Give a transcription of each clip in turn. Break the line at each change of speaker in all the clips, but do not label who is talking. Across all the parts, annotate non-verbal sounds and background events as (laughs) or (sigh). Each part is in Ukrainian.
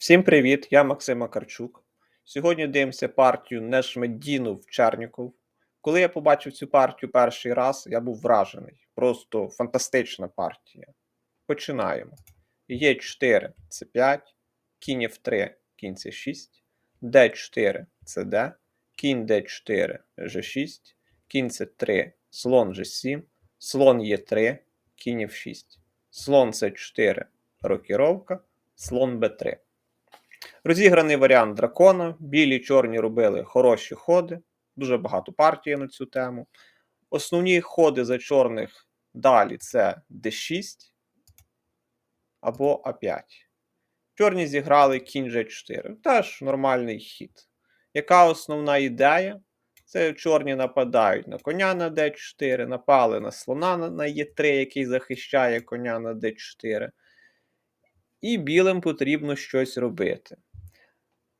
Всім привіт, я Максим Макарчук. Сьогодні дивимося партію Нешмедінов Черніков. Коли я побачив цю партію перший раз, я був вражений. Просто фантастична партія. Починаємо. Є 4 це 5, кінь F3, кінь це 6, D4 це D, кінь D4 G6, кінь це 3, слон G7, слон Е3, кінь F6, слон С4, рокіровка, слон Б3. Розіграний варіант дракона. Білі чорні робили хороші ходи. Дуже багато партій на цю тему. Основні ходи за чорних далі це D6 або А5. Чорні зіграли кінь G4. Теж нормальний хід. Яка основна ідея? Це чорні нападають на коня на D4, напали на слона на Е3, який захищає коня на D4. І білим потрібно щось робити.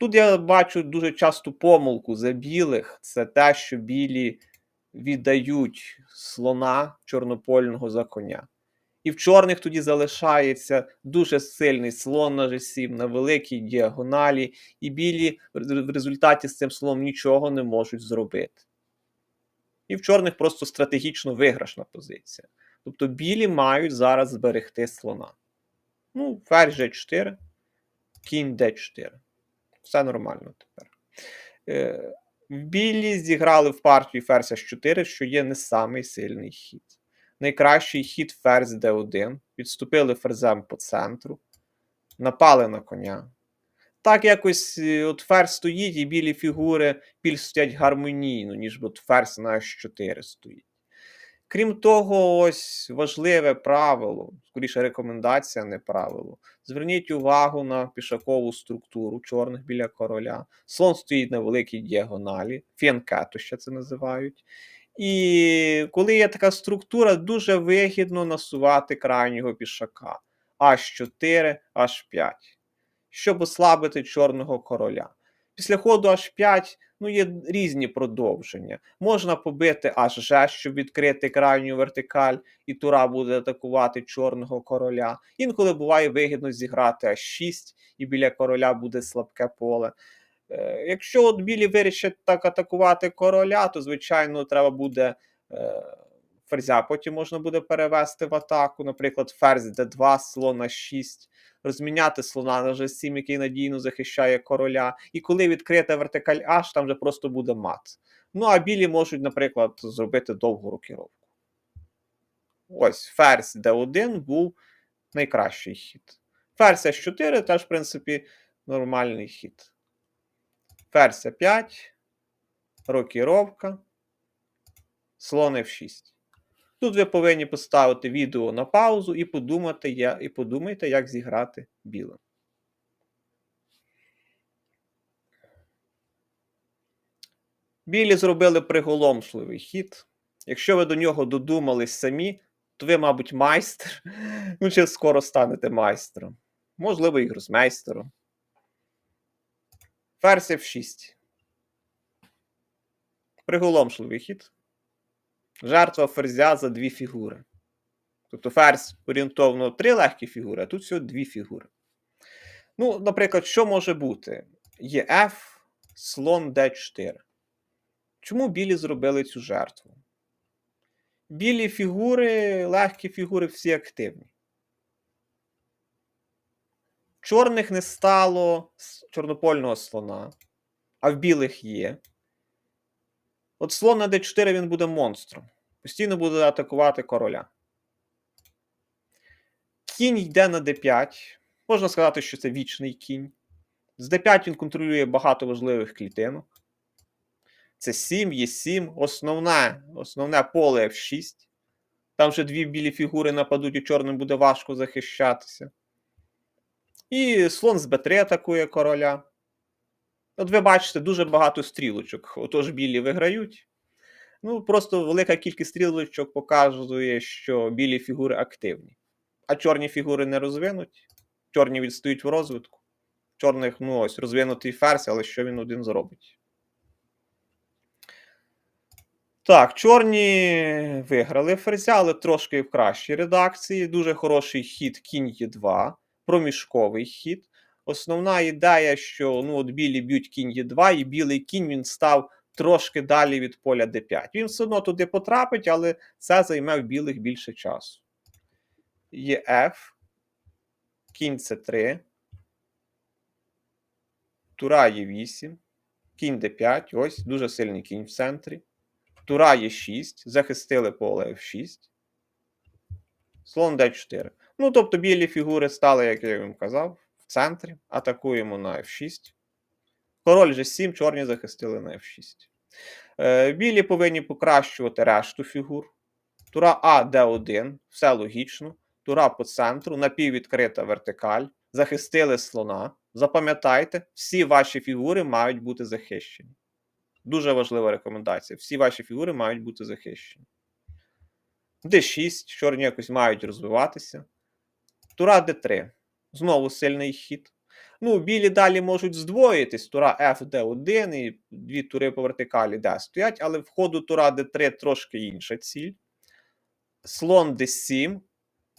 Тут я бачу дуже часту помилку за білих це те, що білі віддають слона чорнопольного за коня. І в чорних тоді залишається дуже сильний слон на G7 на великій діагоналі, і білі в результаті з цим слоном нічого не можуть зробити. І в чорних просто стратегічно виграшна позиція. Тобто білі мають зараз зберегти слона. Ну, ферзь G4, кінь D4. Все нормально тепер. Е, Білі зіграли в партію ферзь H4, що є не самий сильний хід. Найкращий хід ферзь D1. Відступили ферзем по центру, напали на коня. Так якось е, от ферзь стоїть, і білі фігури більш стоять гармонійно, ніж от ферзь на H4 стоїть. Крім того, ось важливе правило, скоріше рекомендація, не правило. Зверніть увагу на пішакову структуру чорних біля короля. Слон стоїть на великій діагоналі, фіанкето ще це називають. І коли є така структура, дуже вигідно насувати крайнього пішака H4, H5, щоб ослабити чорного короля. Після ходу H5 ну, є різні продовження. Можна побити аж G, щоб відкрити крайню вертикаль, і тура буде атакувати чорного короля. Інколи буває вигідно зіграти А6, і біля короля буде слабке поле. Е, Якщо от білі вирішать так атакувати короля, то, звичайно, треба буде. Ферзя потім можна буде перевести в атаку, наприклад, ферзь d2, слон 6, розміняти слона на G7, який надійно захищає короля. І коли відкрита вертикаль H, там вже просто буде мат. Ну, а білі можуть, наприклад, зробити довгу рокіровку. Ось, ферзь d1 був найкращий хід. Ферзь H4 теж, в принципі, нормальний хід. Ферзь 5, рокіровка, слон F6. Тут ви повинні поставити відео на паузу і подумати, і подумайте, як зіграти білим. Білі зробили приголомшливий хід. Якщо ви до нього додумались самі, то ви, мабуть, майстер. (laughs) Ну, чи скоро станете майстером. Можливо, і гросмейстером. Ферзь F6. Приголомшливий хід жертва ферзя за дві фігури. Тобто ферзь орієнтовно три легкі фігури, а тут всього дві фігури. Ну, наприклад, що може бути? Є F, слон D4. Чому білі зробили цю жертву? Білі фігури, легкі фігури всі активні. Чорних не стало чорнопольного слона, а в білих є. От слон на d4 він буде монстром. Постійно буде атакувати короля. Кінь йде на d5. Можна сказати, що це вічний кінь. З d5 він контролює багато важливих клітинок. Це 7, є 7. Основне основне поле F6. Там вже дві білі фігури нападуть, і чорним буде важко захищатися. І слон з b3 атакує короля. От ви бачите дуже багато стрілочок. Отож білі виграють. Ну, просто велика кількість стрілочок показує, що білі фігури активні. А чорні фігури не розвинуть. Чорні відстають в розвитку. Чорних, ну ось, розвинутий ферзь, але що він один зробить? Так, чорні виграли ферзя, але трошки в кращій редакції. Дуже хороший хід кінь Е2, проміжковий хід. Основна ідея, що ну, от білі б'ють кінь Е2, і білий кінь він став трошки далі від поля d5. Він все одно туди потрапить, але це займе в білих більше часу. Є F, кінь С3, Тура є 8, кінь d5, ось дуже сильний кінь в центрі. Тура є 6, захистили поле F6. Слон d4. Ну, тобто білі фігури стали, як я вам казав, центрі. Атакуємо на F6. Король G7, чорні захистили на F6. Е, білі повинні покращувати решту фігур. Тура А, Д1, все логічно. Тура по центру, напіввідкрита вертикаль. Захистили слона. Запам'ятайте, всі ваші фігури мають бути захищені. Дуже важлива рекомендація. Всі ваші фігури мають бути захищені. D6, чорні якось мають розвиватися. Тура D3. Знову сильний хід. Ну, білі далі можуть здвоїтись. Тура F, D1 і дві тури по вертикалі D стоять, але в ходу Тура D3 трошки інша ціль. Слон D7,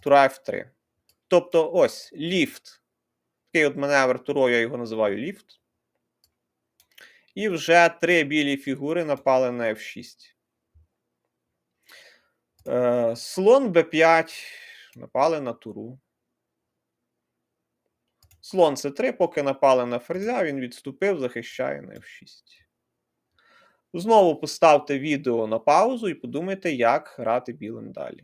Тура F3. Тобто, ось ліфт. Такий от маневр турою, я його називаю ліфт. І вже три білі фігури напали на F6. Е, слон b5. Напали на туру. Слон c3, поки напали на ферзя, він відступив, захищає на F6. Знову поставте відео на паузу і подумайте, як грати білим далі.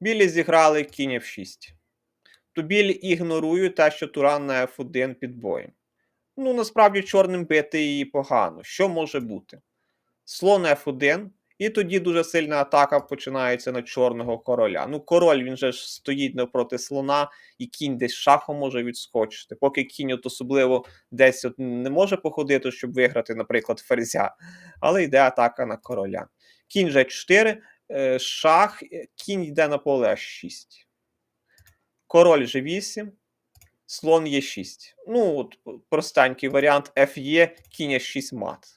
Білі зіграли кінь F6. То білі ігнорують те, що Туран на F1 під боєм. Ну, насправді, чорним бити її погано. Що може бути? Слон F1, і тоді дуже сильна атака починається на чорного короля. Ну, король він же ж стоїть навпроти слона, і кінь десь шахом може відскочити. Поки кінь от особливо десь от не може походити, щоб виграти, наприклад, ферзя, але йде атака на короля. Кінь G4, е, шах, е, кінь йде на поле H6. Король G8, слон Е6. Ну, от простенький варіант FE, кінь H6 мат.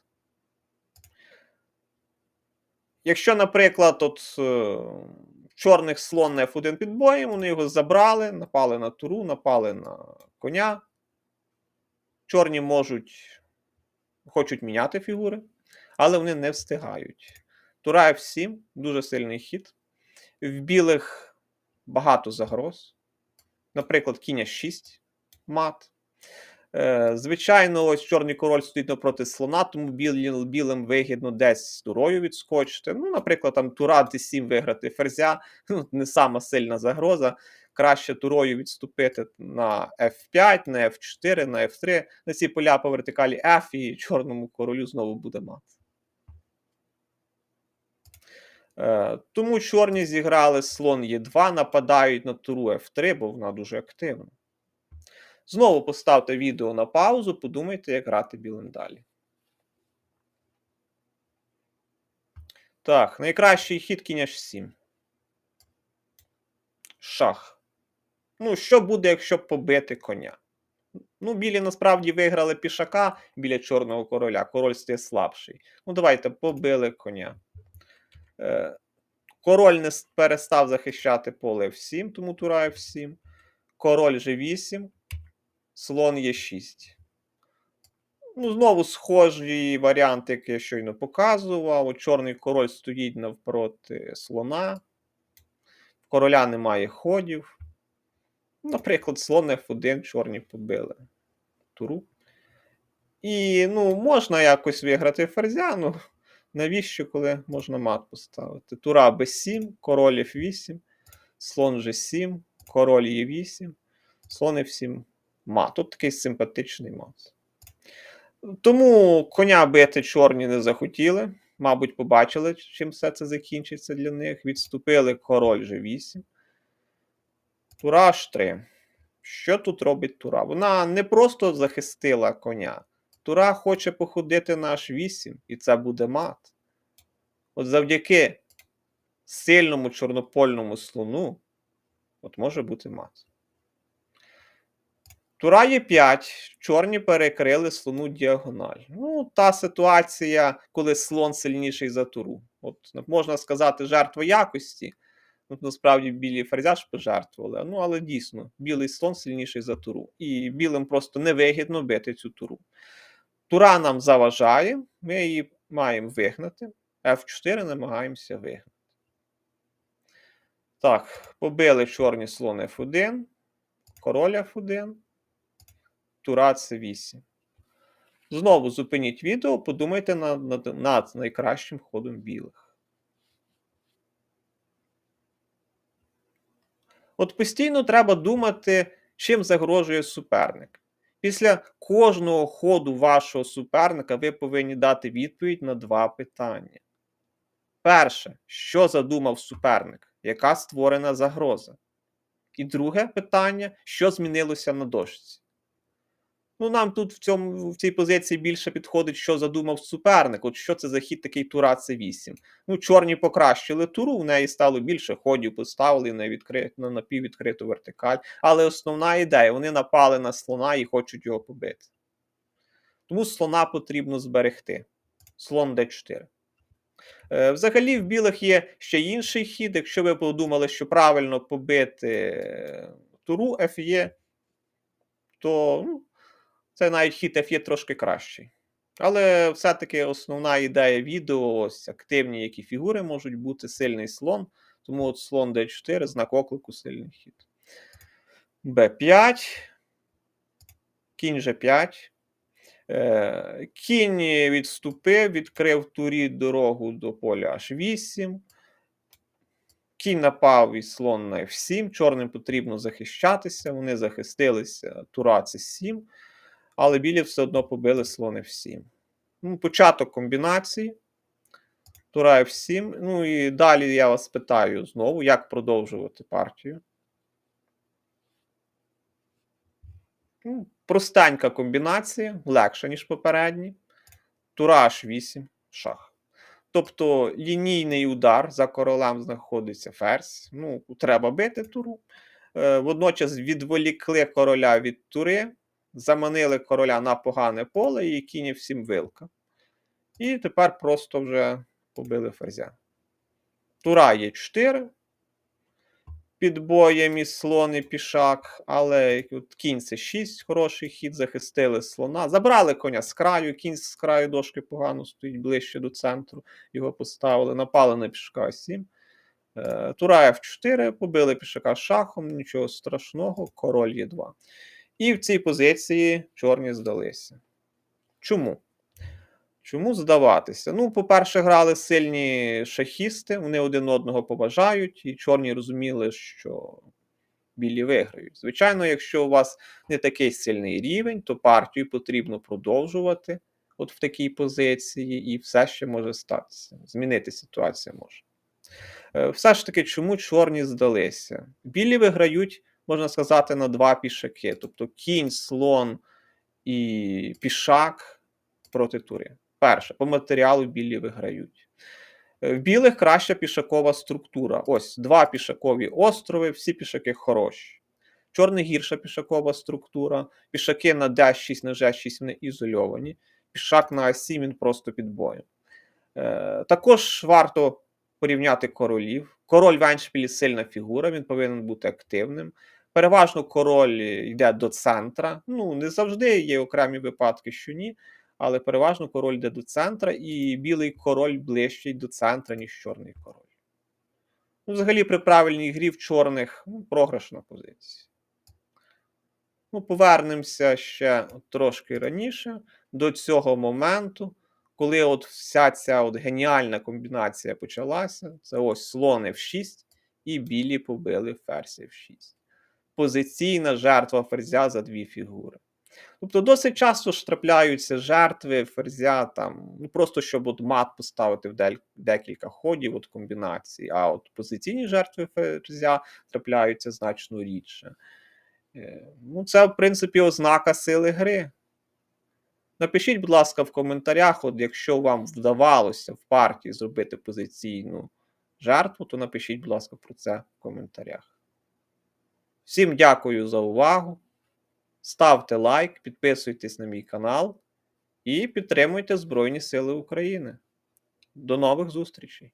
Якщо, наприклад, от е, чорних слон на F1 під боєм, вони його забрали, напали на туру, напали на коня. Чорні можуть, хочуть міняти фігури, але вони не встигають. Тура F7 дуже сильний хід. В білих багато загроз. Наприклад, кінь 6 мат. Е, Звичайно, ось чорний король стоїть навпроти слона, тому біл, білим вигідно десь з турою відскочити. Ну, наприклад, там тура d7 виграти ферзя, (laughs) ну, не сама сильна загроза. Краще турою відступити на F5, на F4, на F3, на ці поля по вертикалі F, і чорному королю знову буде мат. Е, Тому чорні зіграли слон Е2, нападають на туру F3, бо вона дуже активна. Знову поставте відео на паузу, подумайте, як грати білим далі. Так, найкращий хід кінь H7. Шах. Ну, що буде, якщо побити коня? Ну, білі насправді виграли пішака біля чорного короля. Король стає слабший. Ну, давайте побили коня. Е, Король не перестав захищати поле F7, тому тура F7. Король G8 слон є 6. Ну, знову схожі варіанти, які я щойно показував. Чорний король стоїть навпроти слона. Короля немає ходів. Наприклад, слон F1 чорні побили туру. І ну, можна якось виграти ферзя, ну навіщо, коли можна мат поставити? Тура b7, король F8, слон G7, король Е8, слон F7 мат. Тут такий симпатичний мат. Тому коня бити чорні не захотіли. Мабуть, побачили, чим все це закінчиться для них. Відступили король G8. Тура H3. Що тут робить Тура? Вона не просто захистила коня. Тура хоче походити на H8, і це буде мат. От завдяки сильному чорнопольному слону, от може бути мат. Тура є 5, чорні перекрили слону діагональ. Ну, та ситуація, коли слон сильніший за туру. От можна сказати, жертва якості. Тут насправді білі ферзя пожертвували. Ну, але дійсно, білий слон сильніший за туру. І білим просто невигідно бити цю туру. Тура нам заважає, ми її маємо вигнати. F4 намагаємося вигнати. Так, побили чорні слон F1, король F1, тура C8. Знову зупиніть відео, подумайте над, над, над найкращим ходом білих. От постійно треба думати, чим загрожує суперник. Після кожного ходу вашого суперника ви повинні дати відповідь на два питання. Перше, що задумав суперник? Яка створена загроза? І друге питання, що змінилося на дошці? Ну, нам тут в цьому в цій позиції більше підходить, що задумав суперник. От що це за хід такий тура С8. Ну, чорні покращили туру, в неї стало більше ходів, поставили на відкрит, на напіввідкриту вертикаль. Але основна ідея: вони напали на слона і хочуть його побити. Тому слона потрібно зберегти. Слон Д4. Е, Взагалі, в білих є ще інший хід. Якщо ви подумали, що правильно побити е, туру Ф'є, то ну, це навіть хід F є трошки кращий. Але все-таки основна ідея відео ось активні, які фігури можуть бути, сильний слон. Тому от слон D4, знак оклику, сильний хід. Б5. Кінь G5. Е, Кінь відступив, відкрив турі дорогу до поля H8. Кінь напав і слон на F7. Чорним потрібно захищатися. Вони захистилися, тура це 7 але білі все одно побили слон F7. Ну, Початок комбінації. Тура F7. Ну і далі я вас питаю знову, як продовжувати партію. Ну, Простенька комбінація, легша, ніж попередні. Тура H8, шах. Тобто лінійний удар за королем знаходиться ферзь. Ну, треба бити туру. Е, водночас відволікли короля від тури заманили короля на погане поле і кінь всім вилка. І тепер просто вже побили ферзя. Тура є 4. Під боєм із слон і пішак, але от кінь це 6, хороший хід, захистили слона. Забрали коня з краю, кінь з краю дошки погано стоїть ближче до центру. Його поставили, напали на пішака 7. Е, Тура F4, побили пішака шахом, нічого страшного, король є 2. І в цій позиції чорні здалися. Чому? Чому здаватися? Ну, по-перше, грали сильні шахісти, вони один одного поважають, і чорні розуміли, що білі виграють. Звичайно, якщо у вас не такий сильний рівень, то партію потрібно продовжувати от в такій позиції, і все ще може статися. Змінити ситуацію може. Е, все ж таки, чому чорні здалися? Білі виграють можна сказати, на два пішаки. Тобто кінь, слон і пішак проти тури. Перше, по матеріалу білі виграють. Е, в білих краща пішакова структура. Ось два пішакові острови, всі пішаки хороші. Чорний гірша пішакова структура. Пішаки на D6, на G6 вони ізольовані. Пішак на А7 він просто під боєм. Е, також варто порівняти королів. Король в Еншпілі сильна фігура, він повинен бути активним. Переважно король йде до центра. Ну, не завжди є окремі випадки, що ні, але переважно король йде до центра, і білий король ближчий до центра, ніж чорний король. Ну, Взагалі, при правильній грі в чорних ну, програшна позиція. Ну, Повернемося ще трошки раніше до цього моменту, коли от вся ця от геніальна комбінація почалася. Це ось слон F6, і білі побили ферзь F6 позиційна жертва ферзя за дві фігури. Тобто досить часто ж трапляються жертви ферзя, там, ну просто щоб от мат поставити в декілька ходів от комбінацій, а от позиційні жертви ферзя трапляються значно рідше. Е, ну, Це, в принципі, ознака сили гри. Напишіть, будь ласка, в коментарях, от якщо вам вдавалося в партії зробити позиційну жертву, то напишіть, будь ласка, про це в коментарях. Всім дякую за увагу. Ставте лайк, підписуйтесь на мій канал і підтримуйте Збройні Сили України. До нових зустрічей!